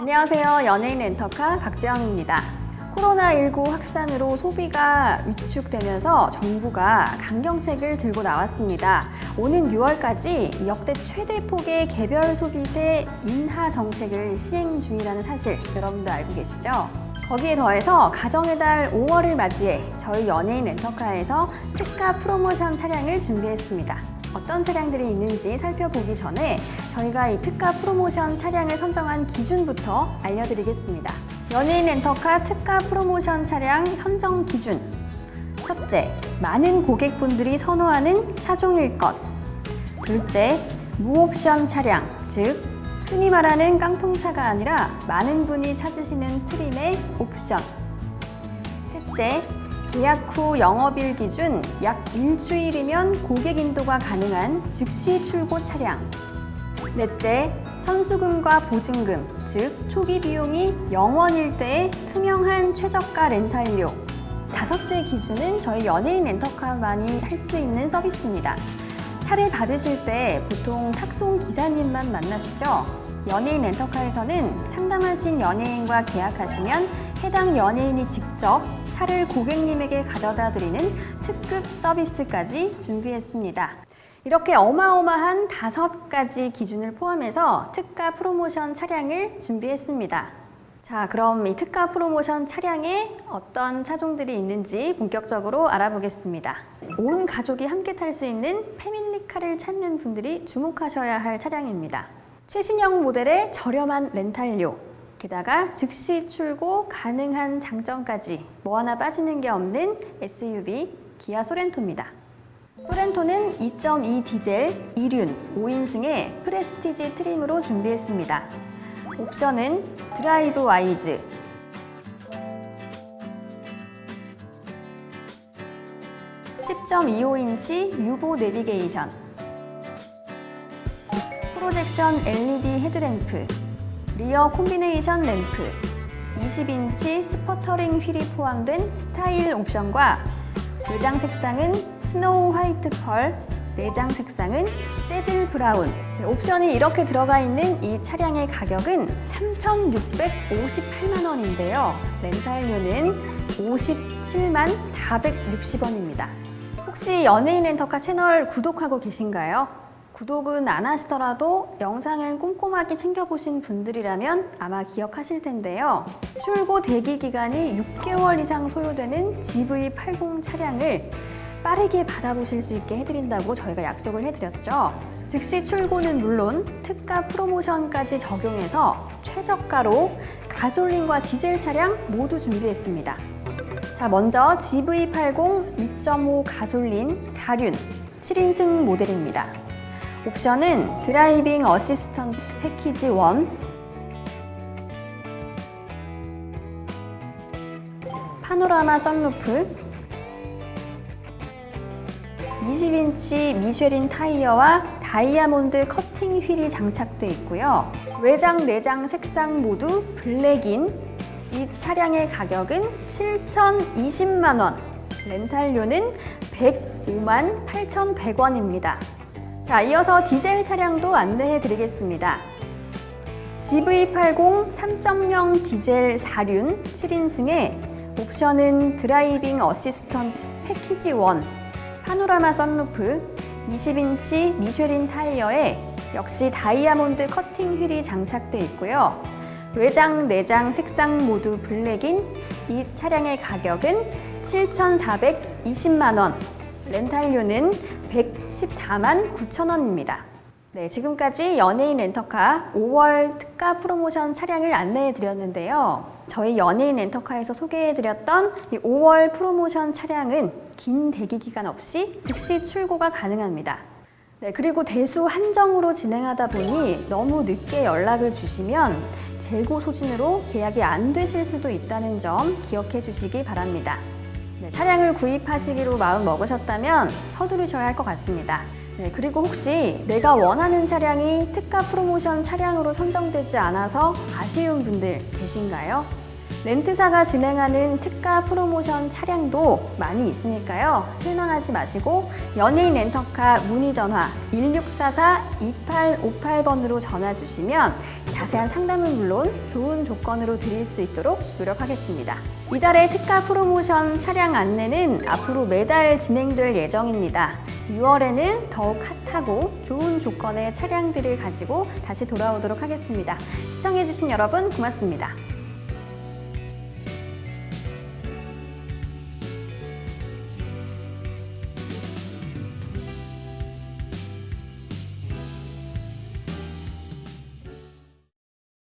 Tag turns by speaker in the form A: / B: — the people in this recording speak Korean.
A: 안녕하세요. 연예인 렌터카 박지영입니다. 코로나19 확산으로 소비가 위축되면서 정부가 강경책을 들고 나왔습니다. 오는 6월까지 역대 최대 폭의 개별 소비세 인하 정책을 시행 중이라는 사실 여러분도 알고 계시죠? 거기에 더해서 가정의 달 5월을 맞이해 저희 연예인 렌터카에서 특가 프로모션 차량을 준비했습니다. 어떤 차량들이 있는지 살펴보기 전에 저희가 이 특가 프로모션 차량을 선정한 기준부터 알려드리겠습니다. 연예인 렌터카 특가 프로모션 차량 선정 기준. 첫째, 많은 고객분들이 선호하는 차종일 것. 둘째, 무옵션 차량, 즉 흔히 말하는 깡통차가 아니라 많은 분이 찾으시는 트림의 옵션. 셋째, 계약 후 영업일 기준 약 일주일이면 고객 인도가 가능한 즉시 출고 차량. 넷째, 선수금과 보증금, 즉 초기 비용이 0원일 때의 투명한 최저가 렌탈료. 다섯째 기준은 저희 연예인 렌터카만이 할 수 있는 서비스입니다. 차를 받으실 때 보통 탁송 기사님만 만나시죠? 연예인 렌터카에서는 상담하신 연예인과 계약하시면 해당 연예인이 직접 차를 고객님에게 가져다 드리는 특급 서비스까지 준비했습니다. 이렇게 어마어마한 다섯 가지 기준을 포함해서 특가 프로모션 차량을 준비했습니다. 자, 그럼 이 특가 프로모션 차량에 어떤 차종들이 있는지 본격적으로 알아보겠습니다. 온 가족이 함께 탈 수 있는 패밀리카를 찾는 분들이 주목하셔야 할 차량입니다. 최신형 모델의 저렴한 렌탈료, 게다가 즉시 출고 가능한 장점까지 뭐 하나 빠지는 게 없는 SUV 기아 소렌토입니다. 소렌토는 2.2 디젤 2륜 5인승의 프레스티지 트림으로 준비했습니다. 옵션은 드라이브 와이즈, (10.25인치) 유보 내비게이션 프로젝션 LED 헤드램프 리어 콤비네이션 램프 20인치 스퍼터링 휠이 포함된 스타일 옵션과 외장 색상은 스노우 화이트 펄, 내장 색상은 세빌 브라운. 네, 옵션이 이렇게 들어가 있는 이 차량의 가격은 3,658만 원인데요. 렌탈료는 57만 460원입니다. 혹시 연예인 렌터카 채널 구독하고 계신가요? 구독은 안 하시더라도 영상을 꼼꼼하게 챙겨보신 분들이라면 아마 기억하실 텐데요. 출고 대기 기간이 6개월 이상 소요되는 GV80 차량을 빠르게 받아보실 수 있게 해드린다고 저희가 약속을 해드렸죠. 즉시 출고는 물론 특가 프로모션까지 적용해서 최저가로 가솔린과 디젤 차량 모두 준비했습니다. 자, 먼저 GV80 2.5 가솔린 4륜 7인승 모델입니다. 옵션은 드라이빙 어시스턴트 패키지 1, 파노라마 선루프, 20인치 미쉐린 타이어와 다이아몬드 커팅 휠이 장착돼 있고요. 외장, 내장 색상 모두 블랙인 이 차량의 가격은 7,020만 원, 렌탈료는 105만 8,100원입니다. 자, 이어서 디젤 차량도 안내해 드리겠습니다. GV80 3.0 디젤 4륜 7인승에 옵션은 드라이빙 어시스턴트 패키지 1, 파노라마 선루프, 20인치 미쉐린 타이어에 역시 다이아몬드 커팅 휠이 장착돼 있고요. 외장, 내장 색상 모두 블랙인 이 차량의 가격은 7,420만 원, 렌탈료는 114만 9천 원입니다. 네, 지금까지 연예인 렌터카 5월 특가 프로모션 차량을 안내해 드렸는데요. 저희 연예인 렌터카에서 소개해 드렸던 이 5월 프로모션 차량은 긴 대기 기간 없이 즉시 출고가 가능합니다. 네, 그리고 대수 한정으로 진행하다 보니 너무 늦게 연락을 주시면 재고 소진으로 계약이 안 되실 수도 있다는 점 기억해 주시기 바랍니다. 네, 차량을 구입하시기로 마음 먹으셨다면 서두르셔야 할 것 같습니다. 네, 그리고 혹시 내가 원하는 차량이 특가 프로모션 차량으로 선정되지 않아서 아쉬운 분들 계신가요? 렌트사가 진행하는 특가 프로모션 차량도 많이 있으니까요. 실망하지 마시고 연예인 렌터카 문의 전화 1644-2858번으로 전화 주시면 자세한 상담은 물론 좋은 조건으로 드릴 수 있도록 노력하겠습니다. 이달의 특가 프로모션 차량 안내는 앞으로 매달 진행될 예정입니다. 6월에는 더욱 핫하고 좋은 조건의 차량들을 가지고 다시 돌아오도록 하겠습니다. 시청해주신 여러분 고맙습니다.